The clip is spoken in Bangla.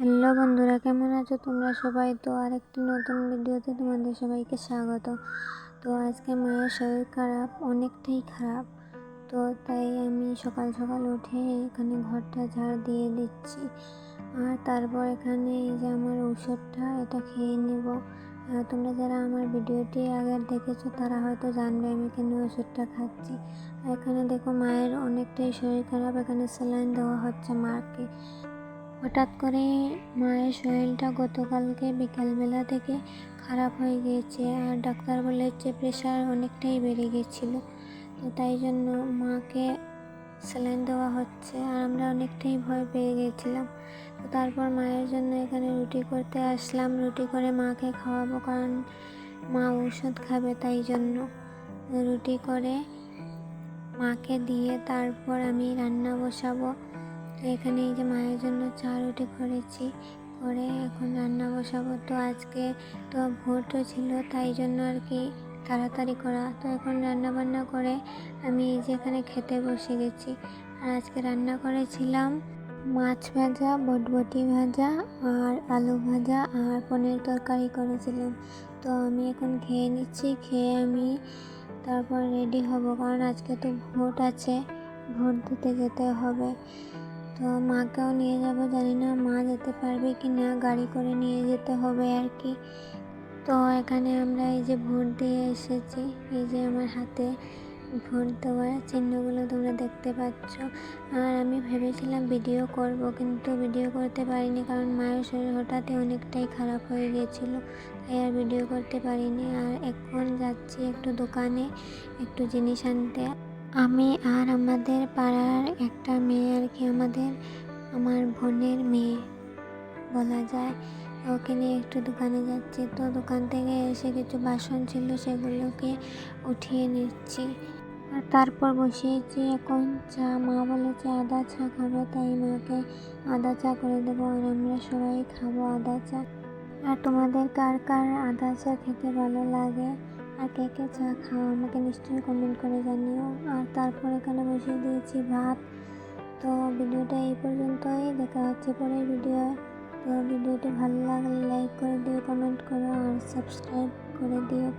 হ্যালো বন্ধুরা, কেমন আছো তোমরা সবাই? তো আরেকটি নতুন ভিডিওতে তোমাদের সবাইকে স্বাগত। তো আজকে মায়ের শরীর খারাপ, অনেকটাই খারাপ। তো তাই আমি সকাল সকাল উঠে এখানে ঘরটা ঝাড় দিয়ে দিচ্ছি। আর তারপর এখানে এই যে আমার ঔষধটা, এটা খেয়ে নেব। তোমরা যারা আমার ভিডিওটি আগে দেখেছ, তারা হয়তো জানবে আমি কেন ওষুধটা খাচ্ছি। এখানে দেখো মায়ের অনেকটাই শরীর খারাপ, এখানে স্যালাইন দেওয়া হচ্ছে মাকে। হঠাৎ করে মায়ের শরীরটা গতকালকে বিকালবেলা থেকে খারাপ হয়ে গিয়েছে আর ডাক্তার বলেছে প্রেশার অনেকটাই বেড়ে গেছিল তো তাই জন্য মাকে স্যালাইন দেওয়া হচ্ছে আর আমরা অনেকটাই ভয় পেয়ে গেছিলাম তো তারপর মায়ের জন্য এখানে রুটি করতে আসলাম। রুটি করে মাকে খাওয়াবো কারণ মা ঔষধ খাবে তাই জন্য। রুটি করে মাকে দিয়ে তারপর আমি রান্না বসাবো। তো এখানে এই যে মায়ের জন্য চা রুটি করেছি, করে এখন রান্না বসাবো। তো আজকে তো ভোটও ছিল, তাই জন্য আর কি তাড়াতাড়ি করা। তো এখন রান্না বান্না করে আমি এই যে এখানে খেতে বসে গেছি। আর আজকে রান্না করেছিলাম মাছ ভাজা, বটবটি ভাজা আর আলু ভাজা আর পনির তরকারি করেছিলাম। তো আমি এখন খেয়ে নিচ্ছি, খেয়ে আমি তারপর রেডি হব, কারণ আজকে তো ভোট আছে, ভোট দিতে যেতে হবে। তো মাকেও নিয়ে যাব, জানি না মা যেতে পারবে কি না, গাড়ি করে নিয়ে যেতে হবে আর কি। তো এখানে আমরা এই যে ভোট দিয়ে এসেছি, এই যে আমার হাতে ভোট দেওয়ার চিহ্নগুলো তোমরা দেখতে পাচ্ছ। আর আমি ভেবেছিলাম ভিডিও করব, কিন্তু ভিডিও করতে পারিনি, কারণ মায়ের শরীর হঠাৎই অনেকটাই খারাপ হয়ে গিয়েছিল, তাই আর ভিডিও করতে পারিনি। আর এখন যাচ্ছি একটু দোকানে, একটু জিনিস আনতে। আমি আর আমাদের পাড়ার একটা মেয়ে আর কি আমাদের, আমার বোনের মেয়ে, বলা যায়। ওকে নিয়ে একটু দোকানে যাচ্ছি। তো দোকান থেকে এসে কিছু বাসন ছিল, সেগুলোকে উঠিয়ে নিচ্ছি। আর তারপর বসিয়েছি, এখন চা মা বলেছে আদা চা খাবে, তাই মাকে আদা চা করে দেবো, আর আমরা সবাই খাব আদা চা। আর তোমাদের কার কার আদা চা খেতে ভালো লাগে? আর কে কে চা খাও, আমাকে নিশ্চয়ই কমেন্ট করে জানিও। আর তারপর এখানে বসিয়ে দিয়েছি ভাত। তো ভিডিওটা এই পর্যন্তই, দেখা হচ্ছে পরের ভিডিও তো ভিডিওটি ভালো লাগলে লাইক করে দিও কমেন্ট করো, আর সাবস্ক্রাইব করে দিও।